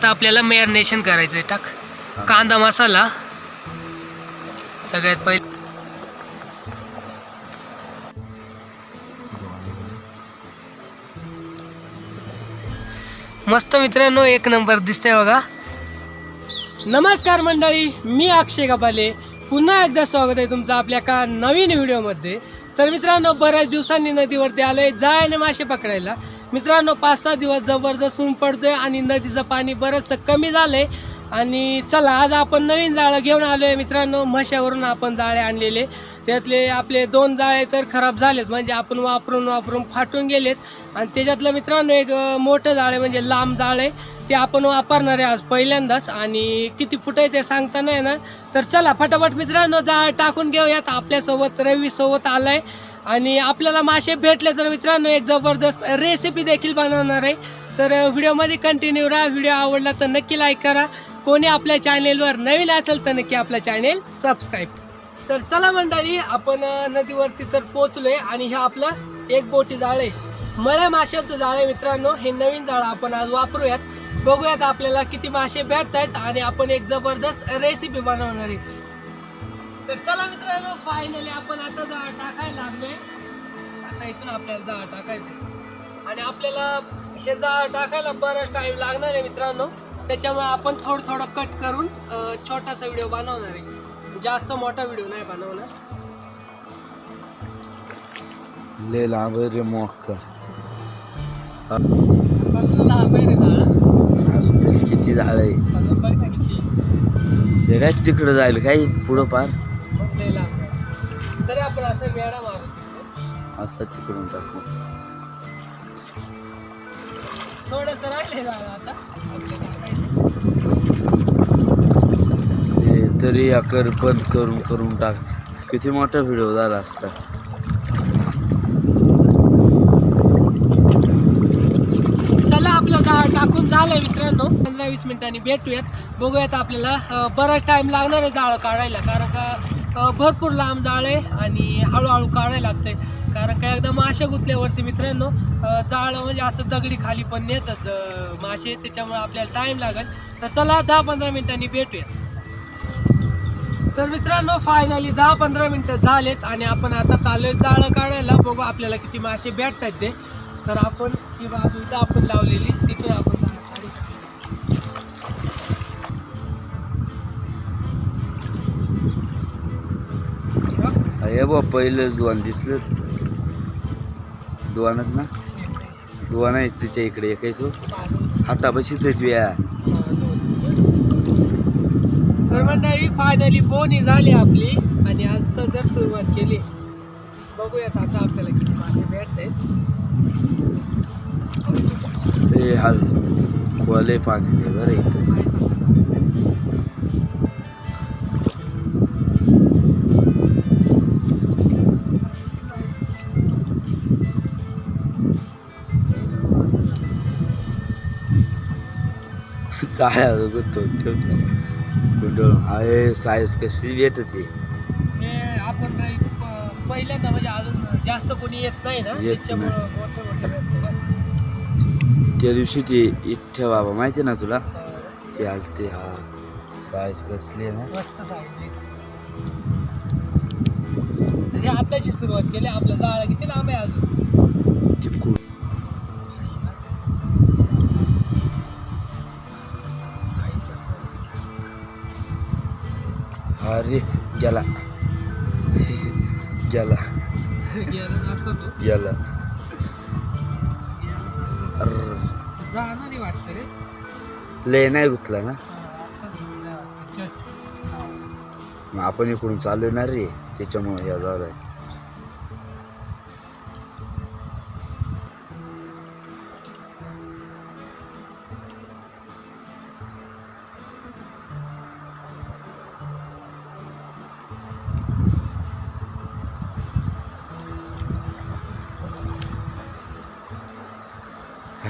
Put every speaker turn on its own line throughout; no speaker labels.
आता आपल्याला मॅरिनेशन करायचं आहे टाक. कांदा मसाला. सगळ्यात पहिले. मस्त मित्रांनो एक नंबर दिसतंय बघा. नमस्कार मंडळी मी अक्षय कपाले पुन्हा एकदा स्वागत आहे तुमचं आपल्या का नवीन व्हिडिओमध्ये. तर मित्रांनो बऱ्याच दिवसांनी नदीवरती आलोय. जायने मासे पकडायला. मित्रांनो पाच सहा दिवस जबरदस्त ऊन पडतोय आणि नदीचं पाणी बरंचसं कमी झालंय. आणि चला आज आपण नवीन जाळं घेऊन आलोय मित्रांनो. म्हशावरून आपण जाळे आणलेले. त्यातले आपले दोन जाळे तर खराब झालेत. म्हणजे आपण वापरून वापरून फाटून गेलेत. आणि त्याच्यातलं मित्रांनो एक मोठं जाळे म्हणजे लांब जाळे ते आपण वापरणार आहे आज पहिल्यांदाच. आणि किती फुट आहे ते सांगता नाही ना तर चला फटाफट मित्रांनो जाळ टाकून घेऊयात. आपल्यासोबत रवी सोबत आलाय. आणि आपल्याला मासे भेटले तर मित्रांनो एक जबरदस्त रेसिपी देखील बनवणार आहे. तर व्हिडिओमध्ये कंटिन्यू राहा. व्हिडिओ आवडला तर नक्की लाईक करा. कोणी आपल्या चॅनेलवर नवीन असेल तर नक्की आपला चॅनेल सबस्क्राईब तर चला मंडळी आपण नदीवरती तर पोचलोय आणि हे आपलं एक बोटी जाळे मळ्या माशाचं जाळे मित्रांनो. हे नवीन जाळं आपण आज वापरूयात. बघूयात आपल्याला किती मासे भेटत आहेत आणि आपण एक जबरदस्त रेसिपी बनवणार आहे. तर चला मित्रांनो फायनली आपण आता जाळ टाकायला लागलोय. आता इथून आपल्याला जाळ टाकायचं आणि आपल्याला हे जाळ टाकायला बराच टाइम लागणार आहे मित्रांनो. त्याच्यामुळे आपण थोडं थोडं कट करून छोटासा व्हिडिओ बनवणार आहे. जास्त मोठा व्हिडिओ नाही बनवणार.
ले लांब आहे रे
कसलं लांब आहे रे
किती झाड आहे तिकडं जाईल काय पुढं पार.
तरी आपण असं मेळा मारू तिकडे.
असं तिकडून टाकू.
थोडस राहिले आता.
तरी अकर बंद करून करून टाक. किती मोठा व्हिडिओ झाला असता.
चला आपलं जाळ टाकून झालंय मित्रांनो. पंधरा वीस मिनिटांनी भेटूयात. बघूयात आपल्याला बराच टाइम लागणार आहे जाळं काढायला कारण का भरपूर लांब जाळ आहे आणि हळूहळू काढायला लागतंय. कारण काय एकदा मासे गुतल्यावरती मित्रांनो जाळं म्हणजे असं दगडी खाली पण नेतच मासे. त्याच्यामुळे आपल्याला टाइम लागेल. तर चला दहा पंधरा मिनिटांनी भेटूया. तर मित्रांनो फायनली दहा पंधरा मिनिटं झालेत आणि आपण आता चाललोय जाळं काढायला. बघू आपल्याला किती मासे भेटतात ते. तर आपण ती बाजू इथं आपण लावलेली तिथून आपण
हे बा पहिलं जुवान दिसलं. दुवानच ना? दुवान आहे तिच्या इकडे एक आहे तो. हातापाशीच आहेत व्या.
तर मंडळी फायनली बोनी झाली आपली. आणि आज तर जर सुरुवात केली. बघूयात आता आपल्याला किती मासे भेटते
ते हाल. कोले पाणी बरं इथं. चाळ्या गुंतवून ठेवतो. गुंडळ. आहे साईज कशी भेटते
हे आपण नाही पहिल्यांदा म्हणजे अजून जास्त कोणी येत नाही ना
येत
त्याच्यामुळं मोठे मोठे भेटतात.
त्या दिवशी ते इठ्ठ्या बाबा माहिती ना तुला? ते आलते हा. साईज कसली आहे ना?
मस्त सांगितले आताची सुरुवात केली आपलं जाळं किती लांब आहे अजून?
ते खूप अरे गेला गेला
गेला ले नाही
लय नाही गुतला ना? मग आपण इकडून चालू येणार रे त्याच्यामुळे या झालंय.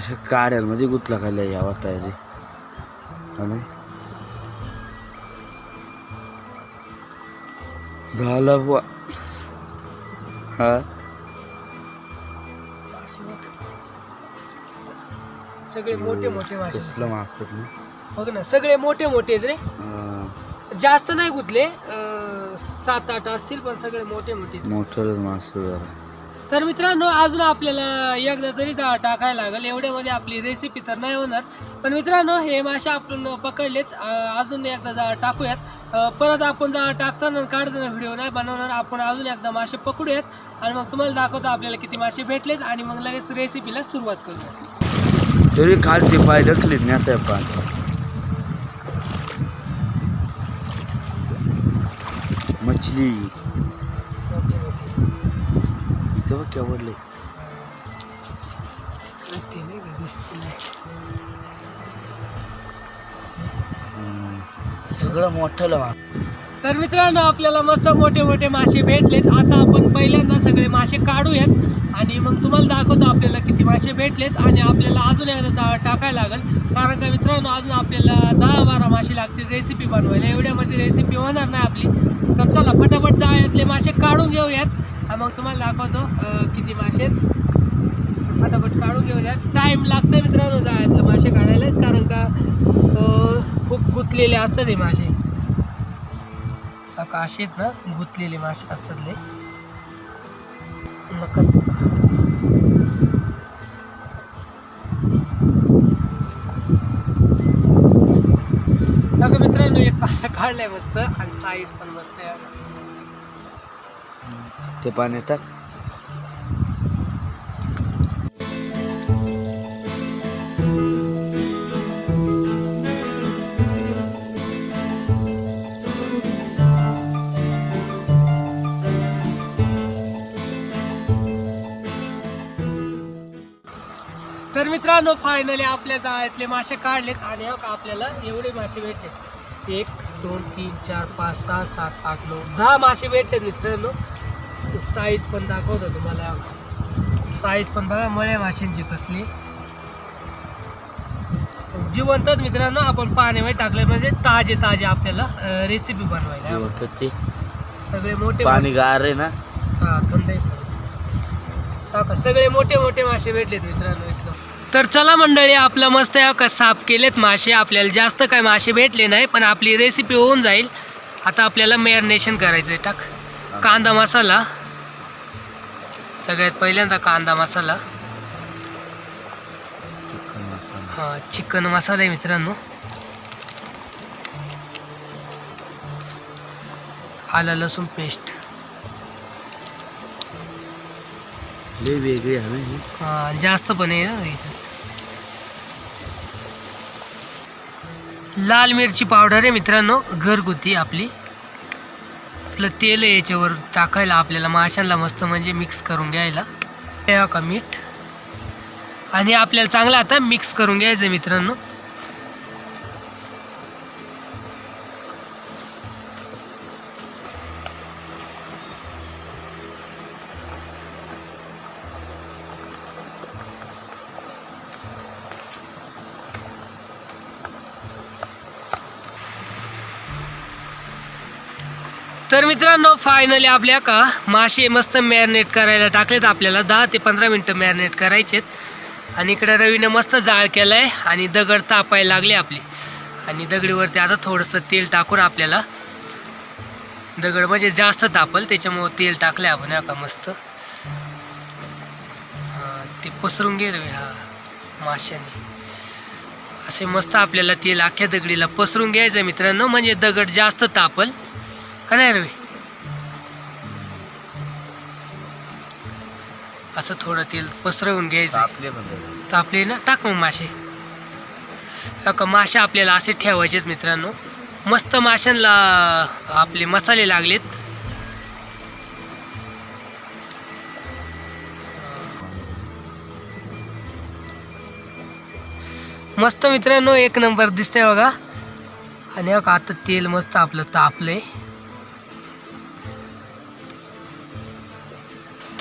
अशा काड्यांमध्ये गुतला खाल्ल्या या वाटाय रे हा नाही? झाला बुवा. हा?
सगळे मोठे मोठे मासे
कसलं
बघ ना? सगळे मोठे मोठे रे. जास्त नाही गुतले सात आठ असतील पण सगळे मोठे मोठे.
मोठंच मास जरा.
तर मित्रांनो अजून आपल्याला एकदा तरी टाकायला लागेल. एवढ्यामध्ये आपली रेसिपी तर नाही होणार. पण मित्रांनो हे मासे आपण पकडलेत. अजून एकदा जा टाकूयात. परत आपण जा टाकताना काढताना व्हिडिओ नाही बनवणार. आपण अजून एकदा मासे पकडूयात. आणि मग तुम्हाला दाखवतो आपल्याला किती मासे भेटलेत. आणि मग लगेच रेसिपीला सुरुवात करूया
तरी खालते पाय ढकलीत नाही आता पाय मछली. बघ केवढले
ते नाही का दिसते नाही.
सगळं मोठं मा
तर मित्रांनो आपल्याला मस्त मोठे मोठे मासे भेटलेत. आता आपण पहिल्यांदा सगळे मासे काढूयात. आणि मग तुम्हाला दाखवतो आपल्याला किती मासे भेटलेत. आणि आपल्याला अजून एकदा टाकायला लागेल. कारण का मित्रांनो अजून आपल्याला दहा बारा मासे लागतील रेसिपी बनवायला. एवढ्यामध्ये रेसिपी होणार नाही आपली. तर चला फटाफट जाळ्यातले मासे काढून घेऊयात. मग तुम्हाला दाखवतो किती मासे आहेत. फटाफट काढून घेऊयात टाईम लागतं मित्रांनो जाळ्यातले मासे काढायला कारण का खूप गुंतलेले असतात हे मासे. काशेत आहेत ना गुंतलेले मासे असतात लय. नकत मित्रांनो एक पासा काढलाय मस्त आणि साईज पण मस्त आहे.
ते पाण्यात टाक.
तर मित्रांनो फायनली आपल्या जाळ्यातले मासे काढलेत आणि हो का आपल्याला एवढे मासे भेटले एक दोन तीन चार पाच सहा सात आठ नऊ दहा मासे भेटलेत मित्रांनो. साईज पण दाखवतो तुम्हाला. साईज पण बघा मळ्या माशांची कसली. जिवंतच मित्रांनो आपण पाण्यामध्ये टाकले म्हणजे ताजे ताजे आपल्याला रेसिपी बनवायला. सगळे मोठे
पाणी गार आहे ना?
हा थंड. टाका सगळे मोठे मोठे मासे भेटलेत मित्रांनो एकदम तर चला मंडळी आपलं मस्त आहे का? साफ केलेत मासे. आपल्याला जास्त काय मासे भेटले नाही पण आपली रेसिपी होऊन जाईल. आता आपल्याला मॅरिनेशन करायचं आहे टाक. कांदा मसाला. सगळ्यात पहिल्यांदा कांदा मसाला. हा चिकन मसाला आहे मित्रांनो. आलं लसूण पेस्ट
लय वेगळी ना ही.
जास्त पण आहे ना. लाल मिरची पावडर आहे मित्रांनो घरगुती आपली. आपलं तेल आहे याच्यावर टाकायला आपल्याला माशांना मस्त म्हणजे मिक्स करून घ्यायला. का मीठ. आणि आपल्याला चांगलं आता मिक्स करून घ्यायचं मित्रांनो. तर मित्रांनो फायनली आपल्या का मासे मस्त मॅरिनेट करायला टाकलेत. आपल्याला दहा ते पंधरा मिनटं मॅरिनेट करायचेत. आणि इकडे रवीनं मस्त जाळ केलं आहे आणि दगड तापायला लागले आपले. आणि दगडीवरती आता थोडंसं तेल टाकून आपल्याला दगड म्हणजे जास्त तापल त्याच्यामुळं तेल टाकलं आपण का मस्त. ते पसरून घे रवी हा माशाने असे मस्त आपल्याला तेल अख्ख्या दगडीला पसरून घ्यायचं मित्रांनो म्हणजे दगड जास्त तापल. का नाही रवी असं थोडं तेल पसरवून घ्यायचं. तापले ना? टाक मग मासे. का मासे आपल्याला असे ठेवायचेत मित्रांनो. मस्त माशांना आपले मसाले लागलेत. मस्त मित्रांनो एक नंबर दिसतंय बघा. आणि आता तेल मस्त आपलं तापलंय.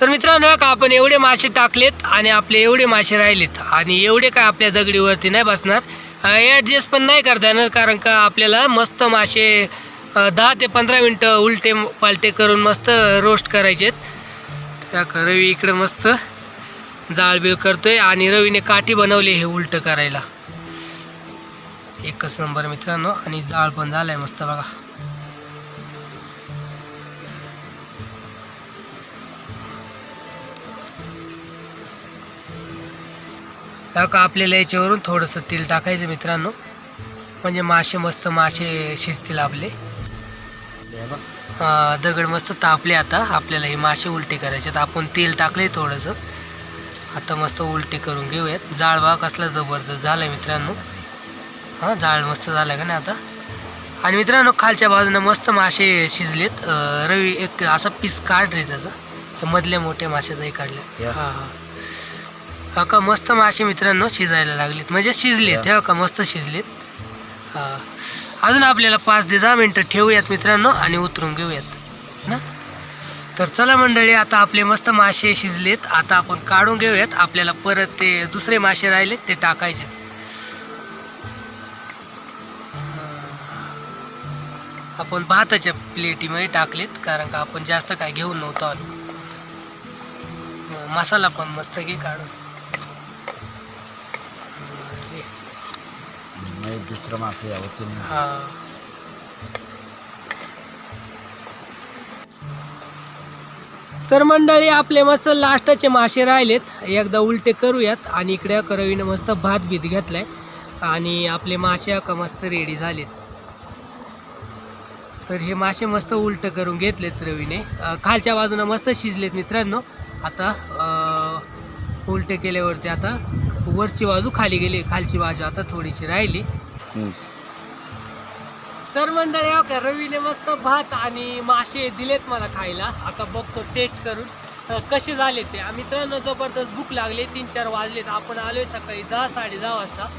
तर मित्रांनो बघा आपण एवढे मासे टाकलेत आणि आपले एवढे मासे राहिलेत? आणि एवढे काय आपल्या दगडीवरती नाही बसणार? ॲडजस्ट पण नाही करता येणार कारण का आपल्याला मस्त मासे दहा ते पंधरा मिनटं उलटे पालटे करून मस्त रोस्ट करायचेत तर रवी इकडं मस्त जाळबीळ करतोय आणि रवीने काठी बनवली हे उलट करायला. एकच नंबर मित्रांनो आणि जाळ पण झालाय मस्त बघा. हा का आपल्याला याच्यावरून थोडंसं तेल टाकायचं मित्रांनो? म्हणजे मासे मस्त मासे शिजतील आपले. दगड मस्त तापले आता. आपल्याला हे मासे उलटे करायचे तर आपण तेल टाकले थोडंसं. आता मस्त उलटे करून घेऊयात. जाळ बा कसला जबरदस्त झाला आहे मित्रांनो. हां जाळ मस्त झाला का नाही आता? आणि मित्रांनो खालच्या बाजूनं मस्त मासे शिजलेत. रवी एक असा पीस काढ रे त्याचा. मधल्या मोठ्या माशाचाही काढले. हां हां. हा का मस्त मासे मित्रांनो शिजायला लागलेत. म्हणजे शिजलेत. हे. का मस्त शिजलेत. हां. अजून आपल्याला पाच ते दहा मिनटं ठेवूयात मित्रांनो आणि उतरून घेऊयात. ना? तर चला मंडळी आता आपले मस्त मासे शिजलेत. आता आपण काढून घेऊयात. आपल्याला परत ते दुसरे मासे राहिलेत ते टाकायचे. आपण भाताच्या प्लेटीमध्ये टाकलेत कारण का आपण जास्त काय घेऊन नव्हतो आलो. मसाला पण मस्त घे काढून.
नाही दुसरं मासे यावं
हा. तर मंडळी आपले मस्त लास्टचे मासे राहिलेत. एकदा उलटे करूयात आणि इकडे करवीनं मस्त भात बीत घेतलाय. आणि आपले मासे अका मस्त रेडी झालेत. तर हे मासे मस्त उलट करून घेतलेत रवीने. खालच्या बाजूनं मस्त शिजलेत मित्रांनो. आता उलटे केल्यावरती आता वरची बाजू खाली गेली खालची बाजू आता थोडीशी राहिली. तर मंडळी का रवीने मस्त भात आणि मासे दिलेत मला खायला. आता बघतो टेस्ट करून. कसे झाले ते? आ, मित्रांनो जबरदस्त भूक लागले तीन चार वाजलेत. आपण आलोय सकाळी दहा साडे दहा वाजता.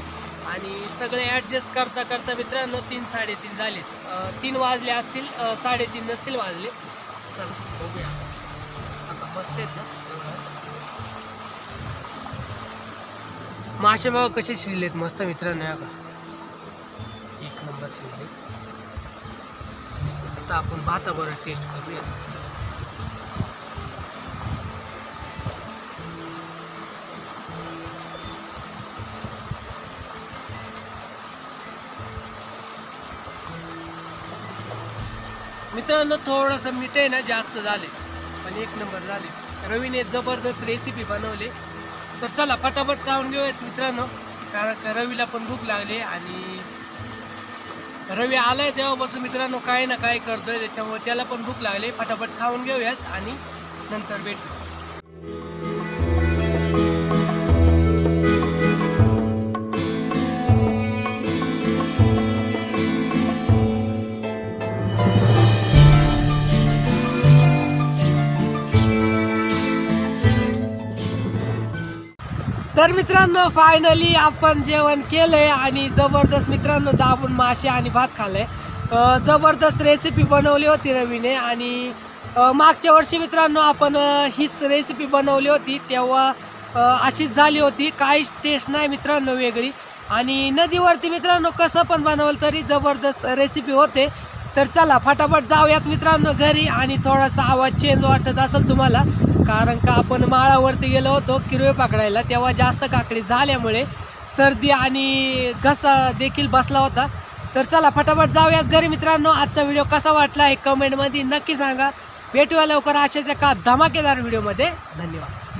आणि सगळे ॲडजस्ट करता करता मित्रांनो तीन साडेतीन झालेत. तीन वाजले असतील साडेतीन नसतील वाजले. चला बघूया. आता मस्त आहेत ना? मासे बघा कसे शिजलेत मस्त मित्रांनो या का एक नंबर शिजले आता आपण भाताबरोबर टेस्ट करूया. मित्रांनो थोडंसं मीठ आहे ना जास्त झाले. पण एक नंबर झाले. रवीने जबरदस्त रेसिपी बनवली. तर चला फटाफट खाऊन घेऊयात मित्रांनो. कारण रवीला पण भूक लागली आणि रवी आलाय तेव्हापासून मित्रांनो काय ना काय करतोय त्याच्यामुळे त्याला पण भूक लागली. फटाफट खाऊन घेऊयात आणि नंतर भेटू. तर मित्रांनो फायनली आपण जेवण केलंय आणि जबरदस्त मित्रांनो दाबून मासे आणि भात खाल्लंय. जबरदस्त रेसिपी बनवली होती रवीने आणि मागच्या वर्षी मित्रांनो आपण हीच रेसिपी बनवली होती. तेव्हा अशीच झाली होती. काहीच टेस्ट नाही मित्रांनो वेगळी. आणि नदीवरती मित्रांनो कसं पण बनवलं तरी जबरदस्त रेसिपी होते. तर चला फटाफट जाऊयात मित्रांनो घरी आणि थोडासा आवाज चेंज वाटत असेल तुम्हाला. कारण का आपण माळावरती गेलो होतो किरवे पकडायला तेव्हा जास्त काकडी झाल्यामुळे सर्दी आणि घसा देखील बसला होता. तर चला फटाफट जाऊयात घरी मित्रांनो. आजचा व्हिडिओ कसा वाटला हे कमेंटमध्ये नक्की सांगा. भेटूया लवकर अशाच एका धमाकेदार व्हिडिओमध्ये. धन्यवाद.